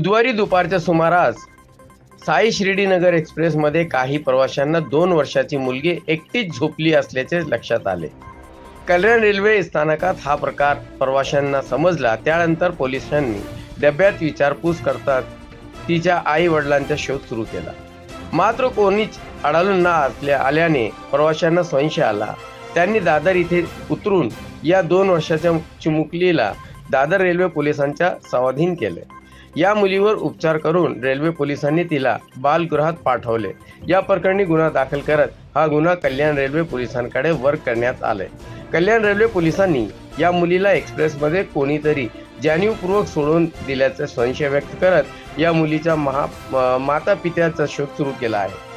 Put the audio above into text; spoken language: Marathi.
बुधवारी दुपारच्या सुमारास साई शिर्डीनगर एक्सप्रेसमध्ये काही प्रवाशांना दोन वर्षाची मुलगी एकटीच झोपली असल्याचे लक्षात आले. कल्याण रेल्वे स्थानकात हा प्रकार प्रवाशांना समजला. त्यानंतर पोलिसांनी डब्यात विचारपूस करतात तिच्या आई वडिलांचा शोध सुरू केला. मात्र कोणीच आढळून न असल्या आल्याने प्रवाशांना संशय आला. त्यांनी दादर इथे उतरून या दोन वर्षाच्या चिमुकलीला दादर रेल्वे पोलिसांच्या स्वाधीन केले. या मुलीवर उपचार करून रेल्वे पोलिसांनी तिला बालगृहात पाठवले. या प्रकरणी गुन्हा दाखल करत हा गुन्हा कल्याण रेल्वे पोलिसांकडे वर्क करण्यात आले कल्याण रेल्वे पोलिसांनी या मुलीला एक्सप्रेसमध्ये कोणीतरी जाणीवपूर्वक सोडून दिल्याचा संशय व्यक्त करत या मुलीच्या महा माता पित्याचा शोध सुरू केला आहे.